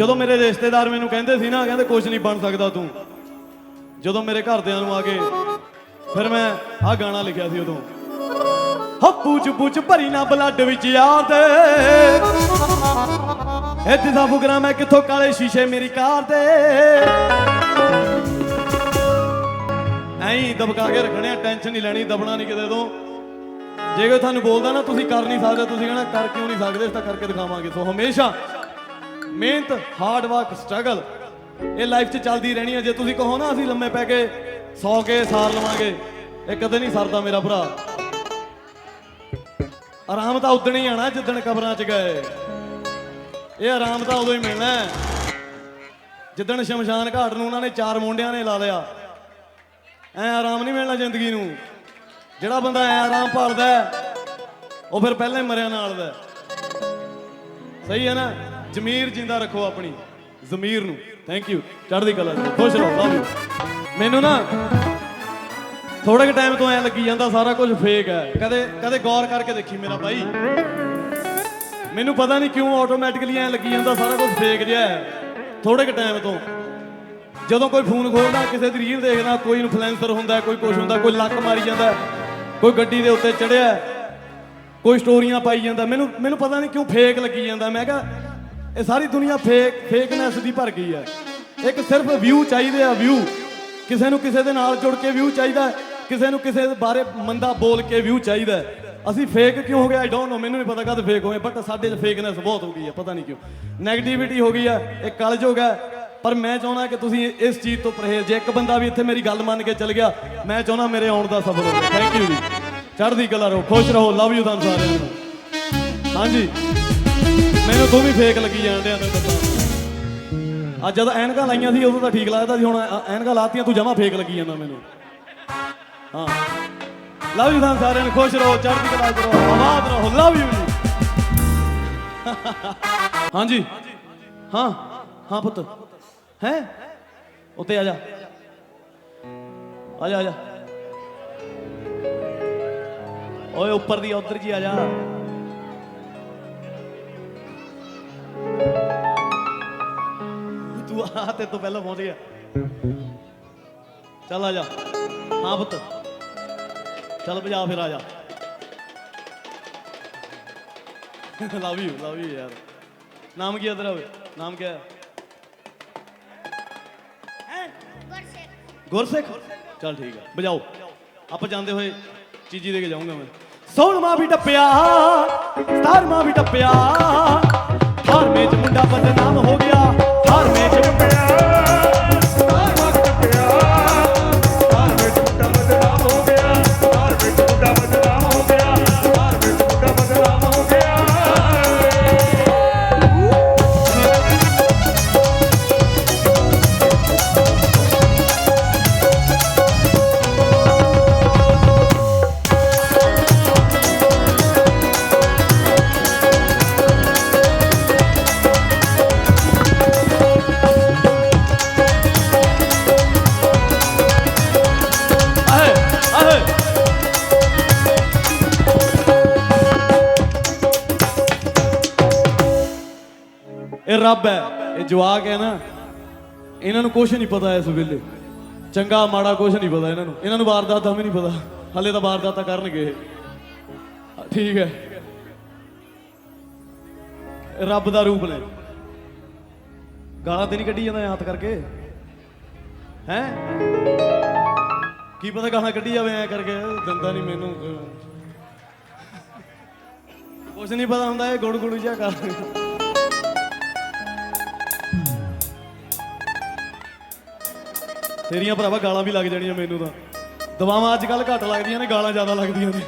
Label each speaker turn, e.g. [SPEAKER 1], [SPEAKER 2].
[SPEAKER 1] ਜਦੋਂ ਮੇਰੇ ਰਿਸ਼ਤੇਦਾਰ ਮੈਨੂੰ ਕਹਿੰਦੇ ਸੀ ਨਾ, ਕਹਿੰਦੇ ਕੁਝ ਨਹੀਂ ਬਣ ਸਕਦਾ ਤੂੰ। ਜਦੋਂ ਮੇਰੇ ਘਰਦਿਆਂ ਨੂੰ ਆ ਕੇ ਫਿਰ ਮੈਂ ਆਹ ਗਾਣਾ ਲਿਖਿਆ ਸੀ ਉਦੋਂ। ਹੱਪੂ ਚ ਪੁੱਛ ਭਰੀ ਨਾ ਬਲੱਡ ਵਿੱਚ ਯਾਰ ਦੇ। ਇੱਥੇ ਦਾ ਫੁਕਰਾ ਮੈਂ ਕਿੱਥੋਂ ਕਾਲੇ ਸ਼ੀਸ਼ੇ ਮੇਰੀ ਕਾਰ ਦੇ। ਐਂ ਦਬਕਾ ਕੇ ਰੱਖਣੇ ਆ ਟੈਨਸ਼ਨ ਨਹੀਂ ਲੈਣੀ, ਦਬਣਾ ਨਹੀਂ ਕਿਤੇ ਤੋਂ। ਜੇ ਕੋਈ ਤੁਹਾਨੂੰ ਬੋਲਦਾ ਨਾ, ਤੁਸੀਂ ਕਰ ਨਹੀਂ ਸਕਦੇ, ਤੁਸੀਂ ਕਹਿਣਾ, ਕਰ ਕਿਉਂ ਨਹੀਂ ਸਕਦੇ? ਇਸ ਤਾਂ ਕਰਕੇ ਦਿਖਾਵਾਂਗੇ। ਸੋ ਹਮੇਸ਼ਾ ਮਿਹਨਤ ਹਾਰਡ ਵਰਕ ਸਟਰਗਲ ਇਹ ਲਾਈਫ 'ਚ ਚੱਲਦੀ ਰਹਿਣੀ ਹੈ ਜੇ ਤੁਸੀਂ ਕਹੋ ਨਾ, ਅਸੀਂ ਲੰਮੇ ਪੈ ਕੇ ਸੌ ਕੇ ਸਾਰ ਲਵਾਂਗੇ, ਇਹ ਕਦੇ ਨਹੀਂ ਸਰਦਾ ਮੇਰਾ ਭਰਾ। ਆਰਾਮ ਤਾਂ ਉਦਣ ਹੀ ਆਣਾ ਜਿੱਦਣ ਕਬਰਾਂ 'ਚ ਗਏ। ਇਹ ਆਰਾਮ ਤਾਂ ਉਦੋਂ ਹੀ ਮਿਲਣਾ ਜਿੱਦਣ ਸ਼ਮਸ਼ਾਨ ਘਾਟ ਨੂੰ ਉਹਨਾਂ ਨੇ ਚਾਰ ਮੁੰਡਿਆਂ ਨੇ ਲਾ ਲਿਆ। ਐ ਆਰਾਮ ਨਹੀਂ ਮਿਲਣਾ ਜ਼ਿੰਦਗੀ ਨੂੰ। ਜਿਹੜਾ ਬੰਦਾ ਐ ਆਰਾਮ ਭਾਲਦਾ ਉਹ ਫਿਰ ਪਹਿਲਾਂ ਹੀ ਮਰਿਆ ਨਾਲ ਦਾ ਸਹੀ ਹੈ ਨਾ? ਜ਼ਮੀਰ ਜਿੰਦਾ ਰੱਖੋ ਆਪਣੀ, ਜ਼ਮੀਰ ਨੂੰ। ਥੈਂਕ ਯੂ ਚੜ੍ਹਦੀ ਕਲਾ ਜੀ ਖੁਸ਼ ਰਹੋ। ਲਵ ਯੂ ਮੈਨੂੰ ਨਾ ਥੋੜੇ ਕੁ ਟਾਈਮ ਤੋਂ ਐ ਲੱਗੀ ਜਾਂਦਾ ਸਾਰਾ ਕੁਝ ਫੇਕ ਹੈ। ਕਦੇ ਕਦੇ ਗੌਰ ਕਰਕੇ ਦੇਖੀ ਮੇਰਾ ਬਾਈ ਮੈਨੂੰ ਪਤਾ ਨਹੀਂ ਕਿਉਂ ਆਟੋਮੈਟਿਕਲੀ ਐ ਲੱਗੀ ਜਾਂਦਾ ਸਾਰਾ ਕੁਝ ਫੇਕ ਜਿਹਾ ਹੈ। ਥੋੜੇ ਕੁ ਟਾਈਮ ਤੋਂ। ਜਦੋਂ ਕੋਈ ਫੋਨ ਖੋਲਦਾ, ਕਿਸੇ ਦੀ ਰੀਲ ਦੇਖਦਾ, ਕੋਈ ਇਨਫਲੂਐਂਸਰ ਹੁੰਦਾ, ਕੋਈ ਕੁਝ ਹੁੰਦਾ, ਕੋਈ ਲੱਕ ਮਾਰੀ ਜਾਂਦਾ, ਕੋਈ ਗੱਡੀ ਦੇ ਉੱਤੇ ਚੜਿਆ ਕੋਈ ਸਟੋਰੀਆਂ ਪਾਈ ਜਾਂਦਾ। ਮੈਨੂੰ ਮੈਨੂੰ ਪਤਾ ਨਹੀਂ ਕਿਉਂ ਫੇਕ ਲੱਗੀ ਜਾਂਦਾ। ਮੈਂ ਕਿਹਾ ਇਹ ਸਾਰੀ ਦੁਨੀਆ ਫੇਕ ਫੇਕਨੈਸ ਦੀ ਭਰ ਗਈ ਹੈ। ਇੱਕ ਸਿਰਫ ਵਿਊ ਚਾਹੀਦੇ ਆ ਵਿਊ ਕਿਸੇ ਨੂੰ ਕਿਸੇ ਦੇ ਨਾਲ ਜੁੜ ਕੇ ਵਿਊ ਚਾਹੀਦਾ ਕਿਸੇ ਨੂੰ ਕਿਸੇ ਬਾਰੇ ਮੰਦਾ ਬੋਲ ਕੇ ਵਿਊ ਚਾਹੀਦਾ ਅਸੀਂ ਫੇਕ ਕਿਉਂ ਹੋ ਗਏ? ਆਈ ਡੋਨਟ ਨੋ ਮੈਨੂੰ ਨਹੀਂ ਪਤਾ ਕਦ ਫੇਕ ਹੋਏ ਬਟ ਸਾਡੇ 'ਚ ਫੇਕਨੈਸ ਬਹੁਤ ਹੋ ਗਈ ਹੈ, ਪਤਾ ਨਹੀਂ ਕਿਉਂ। 네ਗੇਟਿਵਿਟੀ ਹੋ ਗਈ ਹੈ, ਇਹ ਕਲਜ਼ ਹੋ। ਗਿਆ ਪਰ ਮੈਂ ਚਾਹੁੰਦਾ ਕਿ ਤੁਸੀਂ ਇਸ ਚੀਜ਼ ਤੋਂ ਪਰਹੇਜ਼, ਜੇ ਇੱਕ ਬੰਦਾ ਵੀ ਇੱਥੇ ਮੇਰੀ ਗੱਲ ਮੰਨ ਕੇ ਚੱਲ ਗਿਆ, ਮੈਂ ਚਾਹੁੰਦਾ ਮੇਰੇ ਆਉਣ ਦਾ ਸਬਰ ਹੋਵੇ। ਥੈਂਕ ਯੂ ਜੀ। ਚੜ੍ਹਦੀ ਕਲਾ ਰਹੋ, ਖੁਸ਼ ਰਹੋ ਲਵ ਯੂ ਤੁਹਾਨੂੰ ਸਾਰਿਆਂ ਨੂੰ। ਹਾਂਜੀ। ਮੈਨੂੰ ਤੂੰ ਵੀ ਫੇਕ ਲੱਗੀ ਜਾਣ ਡਿਆ ਤੈਨੂੰ ਦੱਸਾਂ ਅੱਜ ਜਦ ਐਨਕਾਂ ਲਾਈਆਂ ਸੀ, ਉਦੋਂ ਤਾਂ ਠੀਕ ਲੱਗਦਾ ਸੀ, ਹੁਣ ਐਨਕਾਂ ਲਾਤੀਆਂ, ਤੂੰ ਜਮਾ ਫੇਕ ਲੱਗੀ ਜਾਂਦਾ ਮੈਨੂੰ। ਹਾਂ। ਲਵ ਯੂ ਤੁਹਾਨੂੰ ਸਾਰਿਆਂ ਨੂੰ, ਖੁਸ਼ ਰਹੋ, ਚੜ੍ਹਦੀ ਕਲਾ 'ਚ ਆਬਾਦ ਰਹੋ, ਲਵ ਯੂ ਜੀ। ਹਾਂਜੀ। ਹਾਂ ਹਾਂ ਪੁੱਤ। ਹੈ? ਉੱਤੇ ਆ ਜਾ। ਆ ਜਾ ਆ ਜਾ। ਓਏ, ਉੱਪਰ ਦੀ ਉਧਰ ਜੀ ਆ ਜਾ। ਤੂੰ ਆ ਤੇ ਤੂੰ ਪਹਿਲਾਂ ਪਹੁੰਚ ਗਿਆ। ਚੱਲ ਆ ਜਾ। ਹਾਂ ਪੁੱਤ। ਚੱਲ ਭਜਾ ਫਿਰ ਆ ਜਾ। ਲਵ ਯੂ ਲਵ ਯੂ ਯਾਰ। ਨਾਮ ਕੀ ਤੇਰਾ ਓਏ? ਨਾਮ ਕੀ ਹੈ ਗੁਰਸਿੱਖ। ਚੱਲ ਠੀਕ ਹੈ ਬਜਾਓ ਆਪਾਂ ਜਾਂਦੇ ਹੋਏ ਚੀਜੀ ਦੇ ਕੇ ਜਾਊਂਗਾ ਮੈਂ। ਸੋਹਣਵਾ ਵੀ ਟੱਪਿਆ ਸਤਾਰਵਾ ਵੀ ਟੱਪਿਆ। 18ਵੇਂ ਚ ਮੁੰਡਾ ਬਦਨਾਮ ਹੋ ਗਿਆ। 18ਵੇਂ ਰੱਬ ਹੈ। ਇਹ ਜਵਾਕ ਹੈ ਨਾ, ਇਹਨਾਂ ਨੂੰ ਕੁਝ ਨਹੀਂ ਪਤਾ ਇਸ ਵੇਲੇ। ਚੰਗਾ, ਮਾੜਾ ਕੁਝ ਨਹੀਂ ਪਤਾ ਇਹਨਾਂ ਨੂੰ। ਇਹਨਾਂ ਨੂੰ ਵਾਰਦਾਤ ਦਾ ਵੀ ਨਹੀਂ ਪਤਾ। ਹਲੇ ਤਾਂ ਵਾਰਦਾਤਾਂ ਕਰਨਗੇ ਇਹ। ਠੀਕ ਹੈ। ਇਹ ਰੱਬ ਦਾ ਰੂਪ ਨੇ। ਗਾਲਾਂ ਤੇ ਨਹੀਂ ਕੱਢੀ ਜਾਂਦਾ ਇਹ ਹੱਥ ਕਰਕੇ? ਹੈ? ਕੀ ਪਤਾ ਗਾਲਾਂ ਕੱਢੀ ਜਾਵੇ ਐ ਕਰਕੇ, ਦੰਦਾ ਨਹੀਂ ਮੈਨੂੰ। ਕੁਛ ਨਹੀਂ ਪਤਾ ਹੁੰਦਾ, ਇਹ ਗੁੜ ਗੁੜ ਜਿਹਾ ਕਰ। ਤੇਰੀਆਂ ਭਰਾਵਾ ਗਾਲਾਂ ਵੀ ਲੱਗ ਜਾਣੀਆਂ ਮੈਨੂੰ ਤਾਂ। ਦਵਾਵਾਂ ਅੱਜ ਕੱਲ ਘੱਟ ਲੱਗਦੀਆਂ ਨੇ, ਗਾਲਾਂ ਜ਼ਿਆਦਾ ਲੱਗਦੀਆਂ ਨੇ।